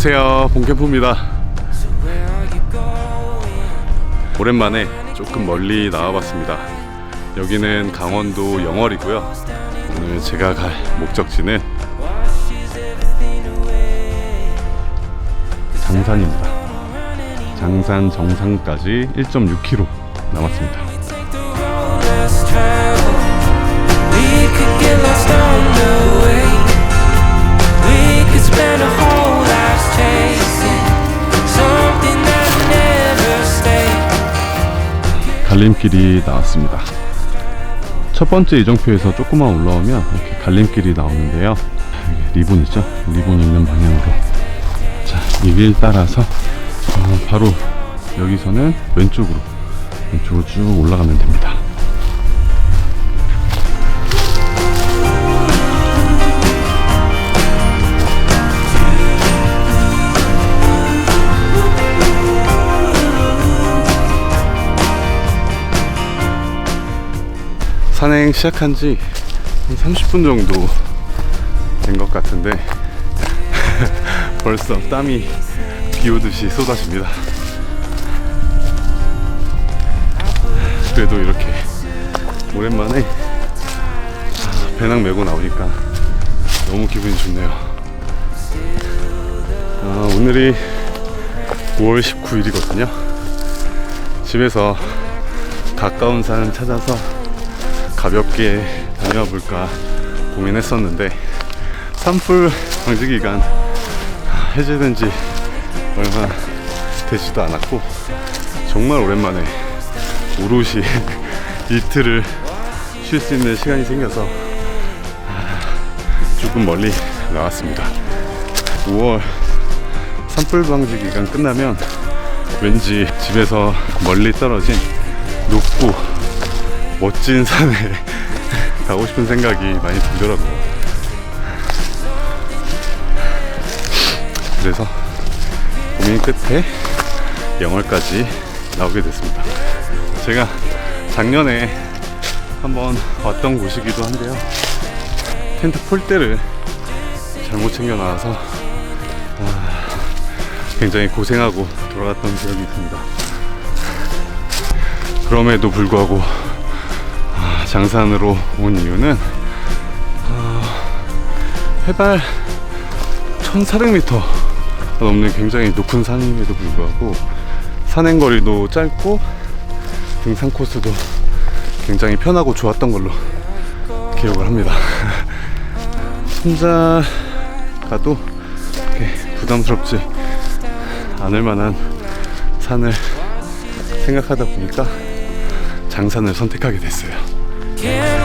안녕하세요. 봉캠프입니다? 오랜만에 조금 멀리 나와봤습니다. 여기는 강원도 영월이고요. 오늘 제가 갈 목적지는. 장산입니다. 장산 정상까지 1.6km 남았습니다 갈림길이 나왔습니다. 첫 번째 이정표에서 조금만 올라오면 이렇게 갈림길이 나오는데요. 여기 리본이죠. 리본 있는 방향으로. 자, 이 길 따라서 어, 바로 여기서는 왼쪽으로 왼쪽으로 쭉 올라가면 됩니다. 산행 시작한 지 한 30분 정도 된 것 같은데 벌써 땀이 비 오듯이 쏟아집니다. 그래도 이렇게 오랜만에 배낭 메고 나오니까 너무 기분이 좋네요. 아, 오늘이 5월 19일이거든요. 집에서 가까운 산 찾아서 가볍게 다녀와 볼까 고민했었는데 산불 방지 기간 해제된 지 얼마 되지도 않았고 정말 오랜만에 오롯이 이틀을 쉴 수 있는 시간이 생겨서 조금 멀리 나왔습니다. 5월 산불 방지 기간 끝나면 왠지 집에서 멀리 떨어진 멋진 산에 가고 싶은 생각이 많이 들더라고요. 그래서 고민 끝에 영월까지 나오게 됐습니다. 제가 작년에 한번 왔던 곳이기도 한데요. 텐트 폴대를 잘못 챙겨 나와서 아, 굉장히 고생하고 돌아갔던 기억이 있습니다. 그럼에도 불구하고 아, 장산으로 온 이유는 어, 해발 1400m 넘는 굉장히 높은 산임에도 불구하고 산행 거리도 짧고 등산 코스도 굉장히 편하고 좋았던 걸로 기억을 합니다. 혼자 가도 부담스럽지 않을 만한 산을 생각하다 보니까 장산을 선택하게 됐어요. That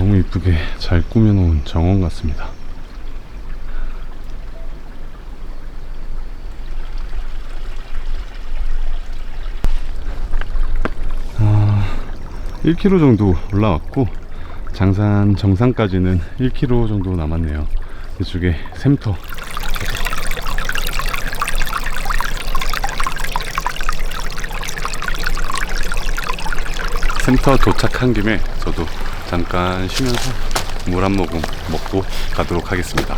너무 이쁘게 잘 꾸며놓은 정원 같습니다. 1km 정도 올라왔고 장산 정상까지는 1km 정도 남았네요. 이쪽에 샘터 센터 도착한 김에 저도 잠깐 쉬면서 물 한 모금 먹고 가도록 하겠습니다.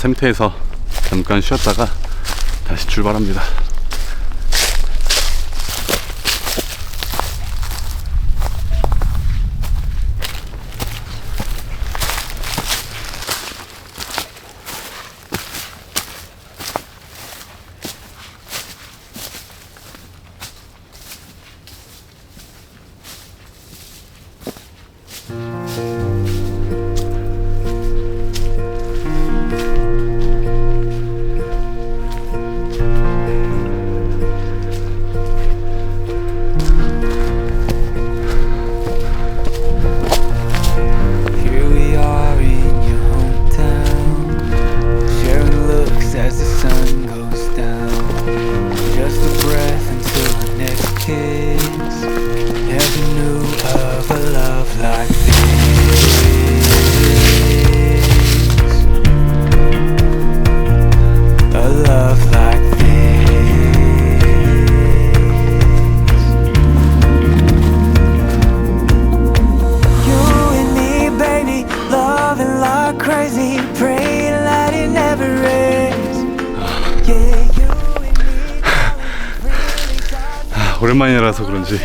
샘터에서 잠깐 쉬었다가 다시 출발합니다. 오랜만이라서 그런지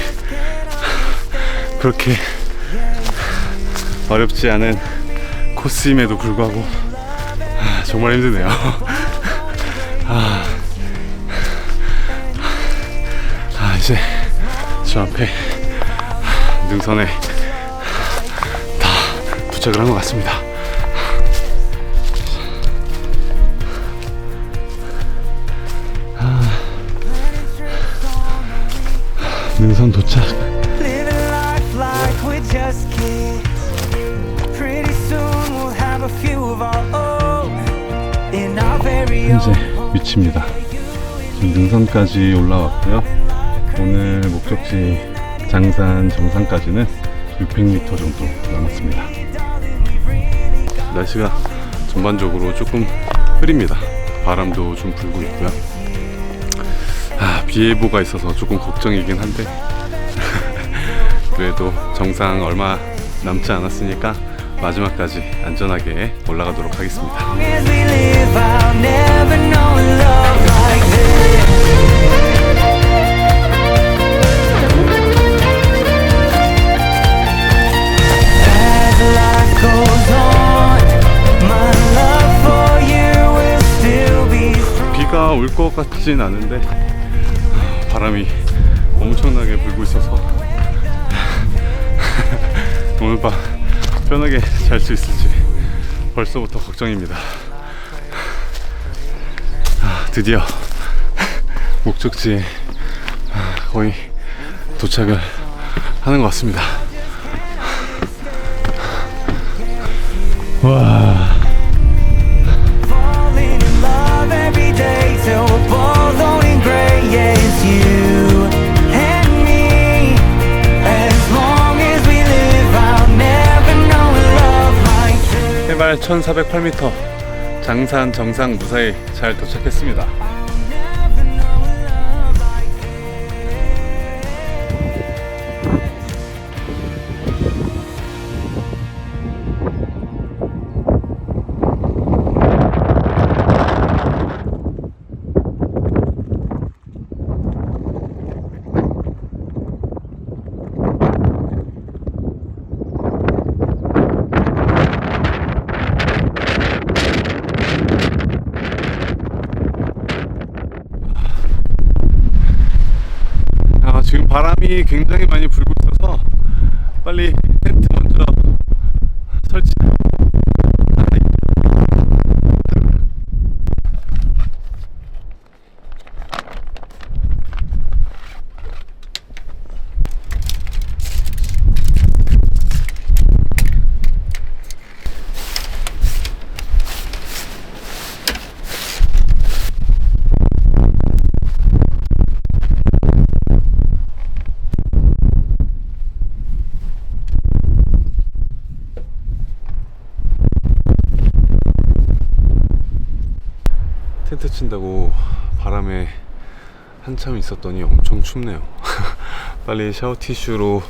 그렇게 어렵지 않은 코스임에도 불구하고 아, 정말 힘드네요. 아, 아 이제 저 앞에 능선에 다 도착을 한 것 같습니다. Our very 현재. 위치입니다. 지금 능선까지 올라왔고요. 오늘 목적지 장산 정상까지는 600m 정도 남았습니다. 날씨가 전반적으로 조금 흐립니다. 바람도 좀 불고 있고요. 아, 비 예보가 있어서 조금 걱정이긴 한데 그래도 정상 얼마 남지 않았으니까 마지막까지 안전하게 올라가도록 하겠습니다. 비가 올 것 같진 않은데 아, 바람이 엄청나게 불고 있어서 오늘 밤 편하게 잘 수 있을지 벌써부터 걱정입니다. 아, 드디어 목적지에 아, 거의 도착을 하는 것 같습니다. 와. 해발 1408m 장산 정상 무사히 잘 도착했습니다. 텐트 친다고 바람에 한참 있었더니 엄청 춥네요. 빨리 샤워 티슈로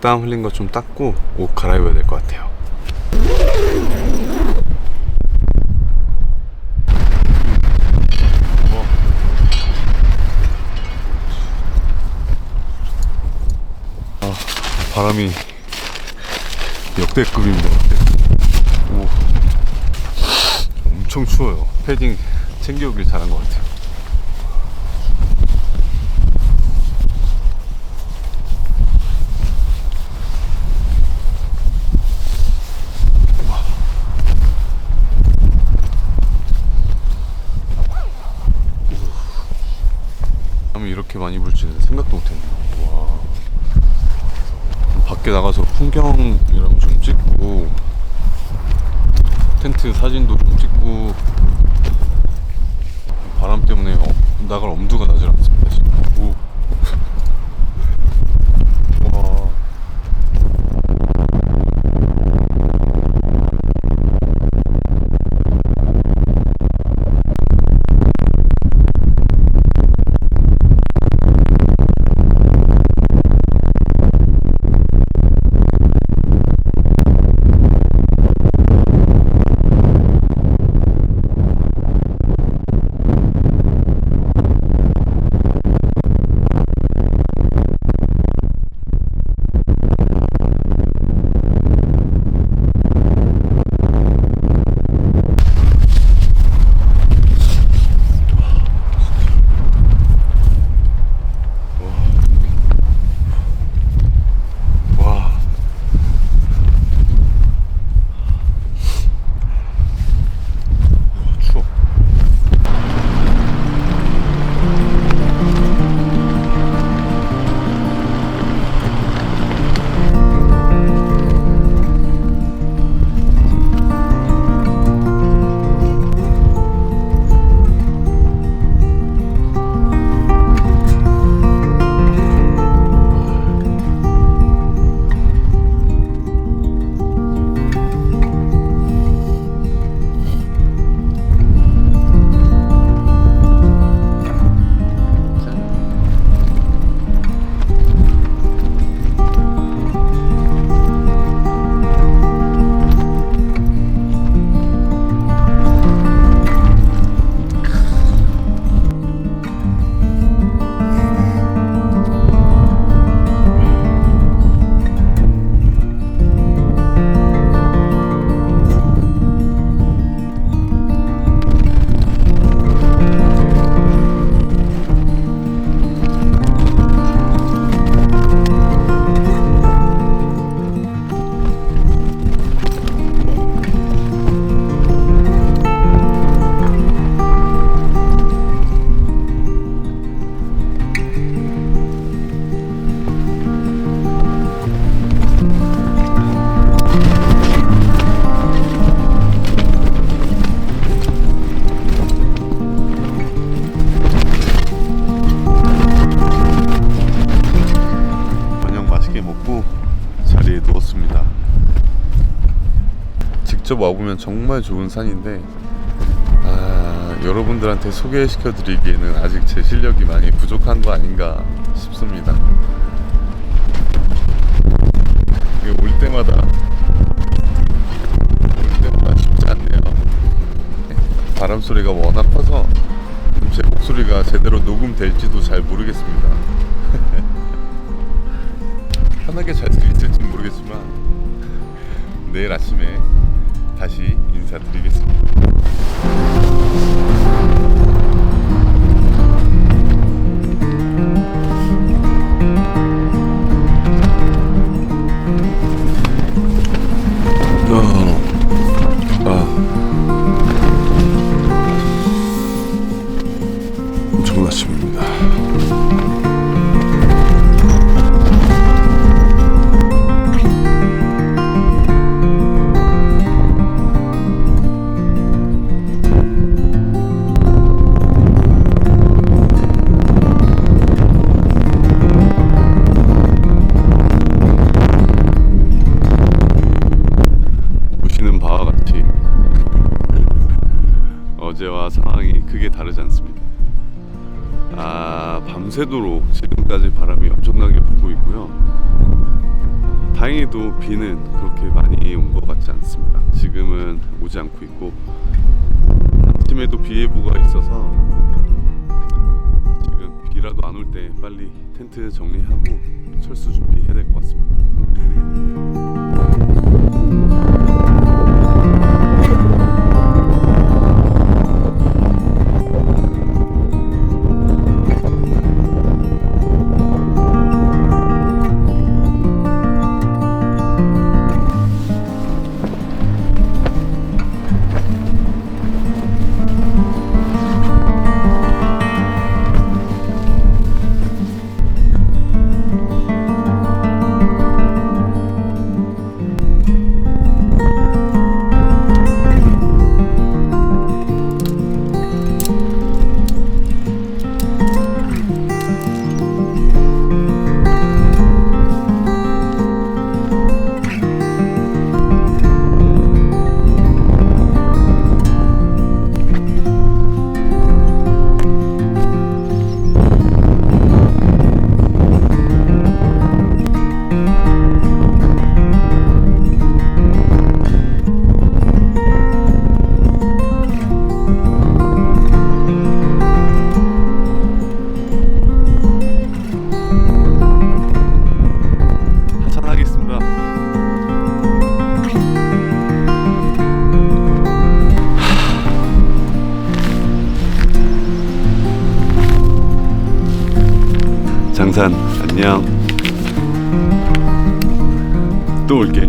땀 흘린 거좀 닦고 옷 갈아입어야 될 것 같아요. 뭐. 아, 바람이 역대급입니다. 역대급. 오. 엄청 추워요. 패딩 챙겨오길 잘한 것 같아요. 직접 와보면 정말 좋은 산인데 아, 여러분들한테 소개시켜 드리기에는 아직 제 실력이 많이 부족한 거 아닌가 싶습니다. 올 때마다 올 때마다 쉽지 않네요. 바람 소리가 워낙 커서 제 목소리가 제대로 녹음될지도 잘 모르겠습니다. 편하게 잘 들릴지 모르겠지만 내일 아침에 다시 인사드리겠습니다. 비는 그렇게 많이 온 것 같지 않습니다. 지금은 오지 않고 있고 아침에도 비 예보가 있어서 지금 비라도 안 올 때 빨리 텐트 정리하고 철수 준비해야 될 것 같습니다. 또 올게.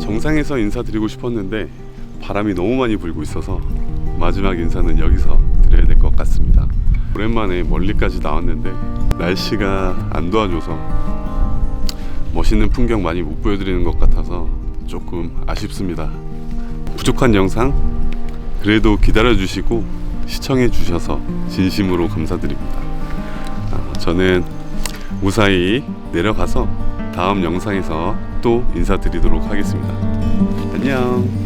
정상에서 인사드리고 싶었는데 바람이 너무 많이 불고 있어서 마지막 인사는 여기서 드려야 될 것 같습니다. 오랜만에 멀리까지 나왔는데 날씨가 안 도와줘서 멋있는 풍경 많이 못 보여드리는 것 같아서 조금 아쉽습니다. 부족한 영상 그래도 기다려 주시고 시청해 주셔서 진심으로 감사드립니다. 아, 저는 무사히 내려가서 다음 영상에서 또 인사드리도록 하겠습니다. 안녕.